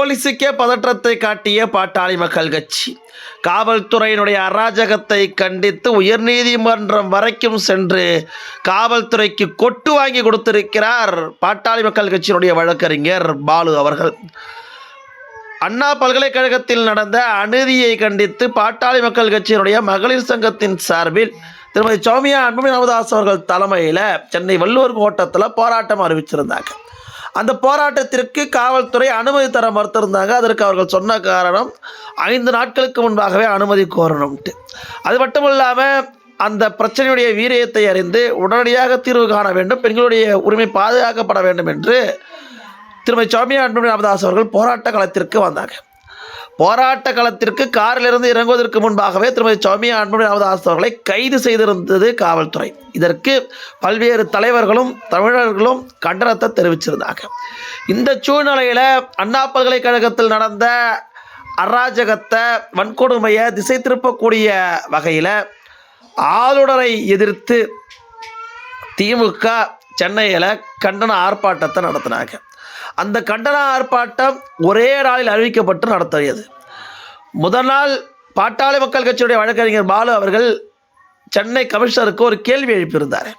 போலீஸுக்கே பதற்றத்தை காட்டிய பாட்டாளி மக்கள் கட்சி. காவல்துறையினுடைய அராஜகத்தை கண்டித்து உயர்நீதிமன்றம் வரைக்கும் சென்று காவல்துறைக்கு கொட்டு வாங்கி கொடுத்திருக்கிறார் பாட்டாளி மக்கள் கட்சியினுடைய வழக்கறிஞர் பாலு அவர்கள். அண்ணா பல்கலைக்கழகத்தில் நடந்த அநீதியை கண்டித்து பாட்டாளி மக்கள் கட்சியினுடைய மகளிர் சங்கத்தின் சார்பில் திருமதி சௌமியா அன்புமணி ராமதாஸ் அவர்கள் தலைமையில் சென்னை வள்ளுவர் கோட்டத்தில் போராட்டம் அறிவிச்சிருந்தாங்க. அந்த போராட்டத்திற்கு காவல்துறை அனுமதி தர மறுத்திருந்தாங்க. அதற்கு அவர்கள் சொன்ன காரணம் ஐந்து நாட்களுக்கு முன்பாகவே அனுமதி கோரணும்ட்டு. அது மட்டும் இல்லாமல் அந்த பிரச்சனையுடைய வீரியத்தை அறிந்து உடனடியாக தீர்வு காண வேண்டும் பெண்களுடைய உரிமை பாதுகாக்கப்பட வேண்டும் என்று திருமதி சௌமியா அன்பு ராமதாஸ் அவர்கள் போராட்ட களத்திற்கு வந்தாங்க. போராட்ட களத்திற்கு காரிலிருந்து இறங்குவதற்கு முன்பாகவே திருமதி சௌமியா அன்புமணி ராமதாஸ் அவர்களை கைது செய்திருந்தது காவல்துறை. இதற்கு பல்வேறு தலைவர்களும் தமிழர்களும் கண்டனத்தை தெரிவிச்சிருந்தாங்க. இந்த சூழ்நிலையில் அண்ணா பல்கலைக்கழகத்தில் நடந்த அராஜகத்தை வன்கொடுமையை திசை திருப்பக்கூடிய வகையில் ஆளுநரை எதிர்த்து திமுக சென்னையில் கண்டன ஆர்ப்பாட்டத்தை நடத்தினாங்க. அந்த கண்டன ஆர்ப்பாட்டம் ஒரே நாளில் அறிவிக்கப்பட்டு நடத்தியது. முதல் நாள் பாட்டாளி மக்கள் கட்சியுடைய வழக்கறிஞர் பாலு அவர்கள் சென்னை கமிஷனருக்கு ஒரு கேள்வி எழுப்பியிருந்தார்.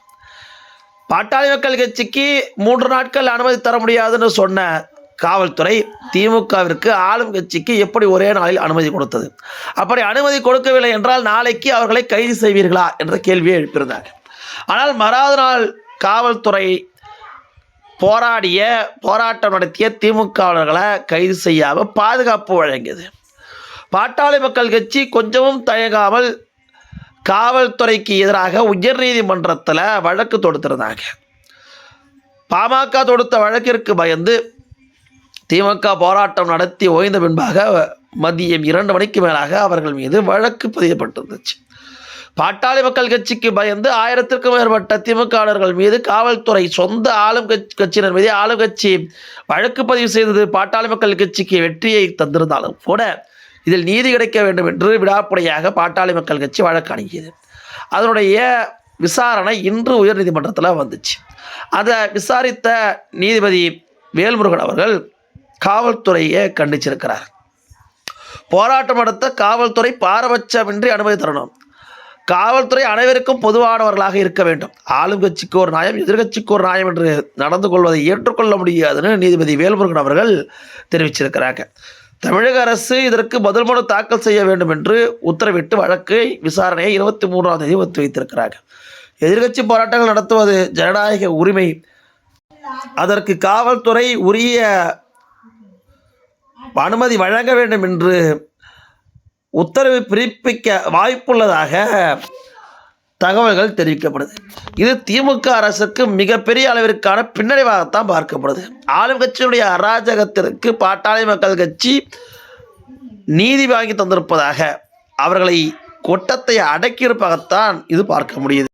பாட்டாளி மக்கள் கட்சிக்கு மூன்று நாட்கள் அனுமதி தர முடியாதுன்னு சொன்ன காவல்துறை திமுகவிற்கு ஆளும் கட்சிக்கு எப்படி ஒரே நாளில் அனுமதி கொடுத்தது? அப்படி அனுமதி கொடுக்கவில்லை என்றால் நாளைக்கு அவர்களை கைது செய்வீர்களா? என்ற கேள்வியை எழுப்பியிருந்தார். ஆனால் மறாவது நாள் காவல்துறை போராடிய போராட்டம் நடத்திய திமுகவர்களை கைது செய்யாமல் பாதுகாப்பு வழங்கியது. பாட்டாளி மக்கள் கட்சி கொஞ்சமும் தயங்காமல் காவல்துறைக்கு எதிராக உயர்நீதிமன்றத்தில் வழக்கு தொடுத்திருந்தாங்க. பாமக தொடுத்த வழக்கிற்கு பயந்து திமுக போராட்டம் நடத்தி ஓய்ந்த பின்பாக மதியம் இரண்டு மணிக்கு மேலாக அவர்கள் மீது வழக்கு பதியப்பட்டிருந்துச்சு. பாட்டாளி மக்கள் கட்சிக்கு பயந்து ஆயிரத்திற்கும் மேற்பட்ட திமுகவினர்கள் மீது காவல்துறை சொந்த ஆளும் கட்சியினர் மீது ஆளும் கட்சி வழக்கு பதிவு செய்தது பாட்டாளி மக்கள் கட்சிக்கு வெற்றியை தந்திருந்தாலும் கூட இதில் நீதி கிடைக்க வேண்டும் என்று விடாப்புடையாக பாட்டாளி மக்கள் கட்சி வழக்கு அணுகியது. அதனுடைய விசாரணை இன்று உயர்நீதிமன்றத்தில் வந்துச்சு. அதை விசாரித்த நீதிபதி வேல்முருகன் அவர்கள் காவல்துறையை கண்டிச்சிருக்கிறார். போராட்டம் நடத்த காவல்துறை பாரபட்சமின்றி அனுமதி தரணும். காவல்துறை அனைவருக்கும் பொதுவானவர்களாக இருக்க வேண்டும். ஆளும் கட்சிக்கு ஒரு நியாயம் எதிர்கட்சிக்கு ஒரு நியாயம் என்று நடந்து கொள்வதை ஏற்றுக்கொள்ள முடியாதுன்னு நீதிபதி வேல்முருகன் அவர்கள் தெரிவிச்சிருக்கிறாங்க. தமிழக அரசு இதற்கு பதில் மனு தாக்கல் செய்ய வேண்டும் என்று உத்தரவிட்டு வழக்கை விசாரணையை இருபத்தி மூன்றாம் தேதி ஒத்தி வைத்திருக்கிறாங்க. எதிர்கட்சி போராட்டங்கள் நடத்துவது ஜனநாயக உரிமை. அதற்கு காவல்துறை உரிய அனுமதி வழங்க வேண்டும் என்று உத்தரவு பிறப்பிக்க வாய்ப்புள்ளதாக தகவல்கள் தெரிவிக்கப்படுது. இது திமுக அரசுக்கு மிகப்பெரிய அளவிற்கான பின்னடைவாகத்தான் பார்க்கப்படுது. ஆளும் கட்சியினுடைய அராஜகத்திற்கு பாட்டாளி மக்கள் கட்சி நீதி வாங்கி தந்திருப்பதாக அவர்களை கொட்டத்தை அடக்கியிருப்பதாகத்தான் இது பார்க்க முடியுது.